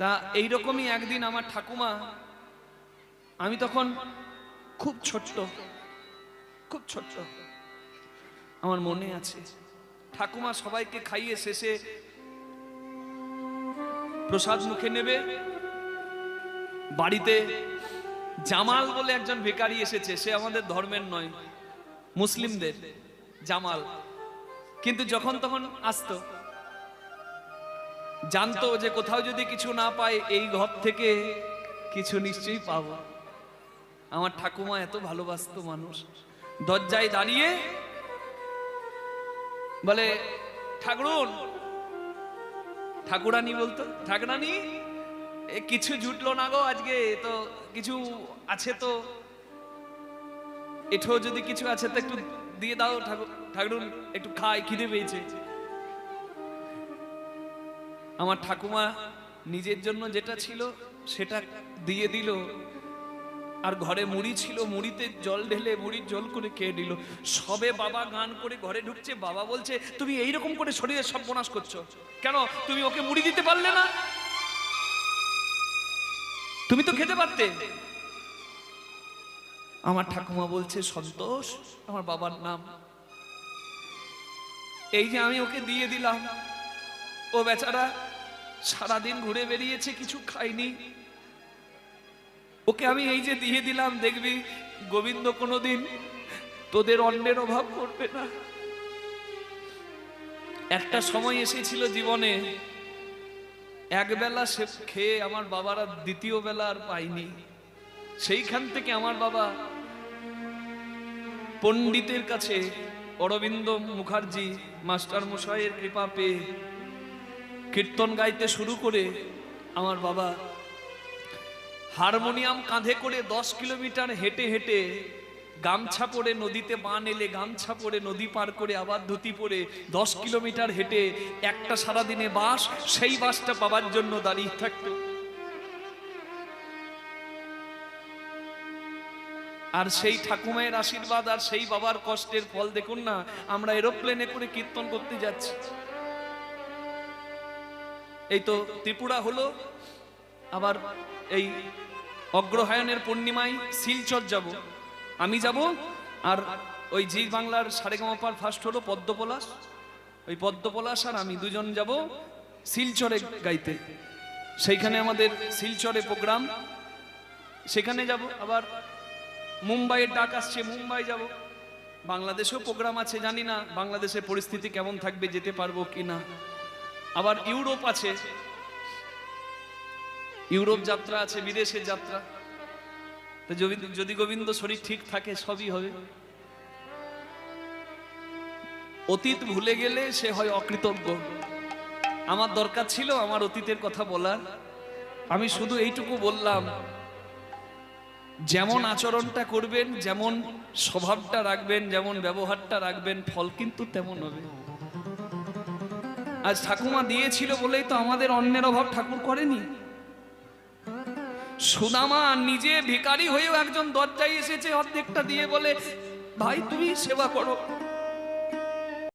তা এইরকমই একদিন আমার ঠাকুমা, আমি তখন খুব ছোট্ট খুব ছোট্ট, আমার মনে আছে, ঠাকুমা সবাইকে খাইয়ে শেষে প্রসাদ মুখে নেবে, বাড়িতে জামাল বলে একজন বেকারি এসেছে, সে আমাদের ধর্মের নয়, মুসলিমদের, জামাল। কিন্তু যখন তখন আসতো জানতো যে কোথাও যদি কিছু না পায়, এই ঘর থেকে কিছু নিশ্চয়ই পাব। আমার ঠাকুমা এত ভালোবাসতো মানুষ। দরজায় দাঁড়িয়ে বলে, ঠাকুরুন, ঠাকুরানি বলতো, ঠাকুরানি কিছু জুটলো না গো আজকে, তো কিছু আছে তো? এঠো যদি কিছু আছে তো একটু দিয়ে দাও, ঠাকুর, ঠাকুরুন, একটু খাই খিদে পেয়েছে। আমার ঠাকুমা নিজের জন্য যেটা ছিল সেটা দিয়ে দিল। আর ঘরে মুড়ি ছিল, মুড়িতে জল ঢেলে মুড়ির জল করে খেয়ে দিল সবে বাবা গান করে ঘরে ঢুকছে, বাবা বলছে, তুমি এই রকম করে শরীরে সব বনাশ করছ। কেন? তুমি ওকে মুড়ি দিতে পারলে না? তুমি তো খেতে পারতে। আমার ঠাকুমা বলছে, সন্তোষ, আমার বাবার নাম। এই যে আমি ওকে দিয়ে দিলাম। ও বেচারা সারাদিন ঘুরে বেরিয়েছে, কিছু খাইনি ওকে আমি এই যে দিয়ে দিলাম, দেখবি গোবিন্দ কোনোদিন তোদের অন্যের অভাব করবে না। একটা সময় এসেছিল জীবনে, একবেলা সে খেয়ে আমার বাবার দ্বিতীয় বেলা আর পাইনি সেইখান থেকে আমার বাবা পণ্ডিতের কাছে অরবিন্দ মুখার্জি মাস্টার মশাইয়ের কৃপা পেয়ে কীর্তন গাইতে শুরু করে আমার বাবা হারমোনিয়াম কাঁধে করে দশ কিলোমিটার হেঁটে হেঁটে গামছা পরে নদীতে বান এলে গামছা পরে নদী পার করে আবার ধুতি পরে দশ কিলোমিটার হেঁটে একটা সারাদিনে বাস, সেই বাসটা পাবার জন্য দাঁড়িয়ে থাকতো। আর সেই ঠাকুমায়ের আশীর্বাদ আর সেই বাবার কষ্টের ফল দেখুন না, আমরা এরোপ্লেনে করে কীর্তন করতে যাচ্ছি। এই তো ত্রিপুরা হলো, আবার এই অগ্রহায়ণের পূর্ণিমায় শিলচর যাব। আমি যাব, আর ওই জি বাংলার সারেগামাপার ফার্স্ট হলো পদ্মপলাশ। ওই পদ্মপলাশ আর আমি দুজন যাব শিলচরে গাইতে। সেইখানে আমাদের শিলচরে প্রোগ্রাম। সেখানে যাব, আবার মুম্বাইয়ের ডাক আসছে, মুম্বাই যাব। বাংলাদেশেও প্রোগ্রাম আছে, জানি না বাংলাদেশের পরিস্থিতি কেমন থাকবে, যেতে পারব কি না আবার ইউরোপ আছে। ইউরোপ যাত্রা আছে, বিদেশের যাত্রা। যদি গোবিন্দ শরীর ঠিক থাকে, সবই হবে। অতীত ভুলে গেলে সে হয় অকৃতজ্ঞ। আমার দরকার ছিল আমার অতীতের কথা বলার। আমি শুধু এইটুকু বললাম, যেমন আচরণটা করবেন, যেমন স্বভাবটা রাখবেন, যেমন ব্যবহারটা রাখবেন, ফল কিন্তু তেমন হবে। আজ ঠাকুমা দিয়েছিল বলেই তো আমাদের অন্যের অভাব ঠাকুর করেনি। সুদামা নিজে ভিকারি হয়েও একজন দরজায় এসেছে, অর্ধেকটা দিয়ে বলে, ভাই, তুমি সেবা করো।